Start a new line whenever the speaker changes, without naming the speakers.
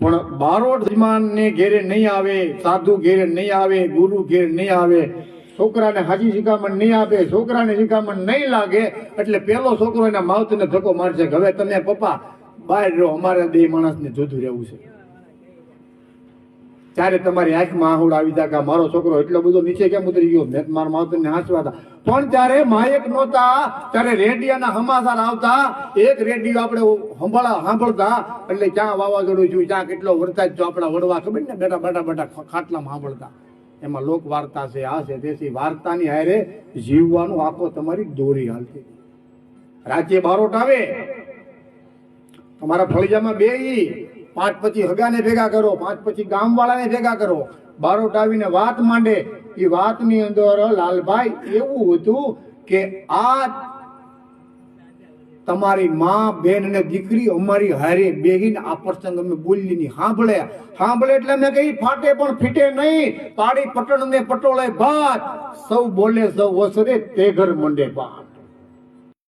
પણ બારોટ ને ઘેરે નહીં આવે, સાધુ ઘેરે નહીં આવે, ગુરુ ઘેરે નહીં આવે, છોકરાને હાજી શિખામણ નહીં આપે, છોકરાને શિખામણ નહીં લાગે, એટલે પેલો છોકરો એના માવતરને ધક્કો મારશે હવે તમે પપ્પા, બહાર રહો, અમારે બે માણસને જોતું રહેવું છે. ત્યારે તમારી આંખમાં આહુડ આવી જાય કે મારો છોકરો એટલો બધો નીચે કેમ ઉતરી ગયો? મેં મારા માવતરને હાંચવા હતા. પણ ત્યારે માયક નહોતા, ત્યારે રેડિયાના હમાસાર આવતા. એક રેડિયો આપણે સંભાળા સાંભળતા એટલે ક્યાં વાવાઝોડું જોયું ક્યાં કેટલો વરસાદ જો આપણા વડવા ખબર ને બેટા બેટા બેટા ખાટલામાં સાંભળતા એમાં લોક વાર્તા છે, આ છે તેથી વાર્તાની હારે જીવવાનું આખો તમારી દોરી હાલતી રાજ્ય બારોટ આવે. તમારા ફળિયામાં બે ઈ પાંચ પછી હગાને ભેગા કરો, પાંચ પછી ગામવાળાને ભેગા કરો. બારોટ આવીને વાત માંડે. એ વાતની અંદર લાલભાઈ, એવું હતું કે આ તમારી માં, બેન અને દીકરી અમારી હારે બેહીને આ પ્રસંગ અમે બોલી ની સાંભળે સાંભળે એટલે મેં કહી ફાટે પણ ફીટે નહીં. પાડી પટણ ને પટોળે ભાત. સૌ બોલે, સૌ વસરે તે ઘર મંડે ભાત.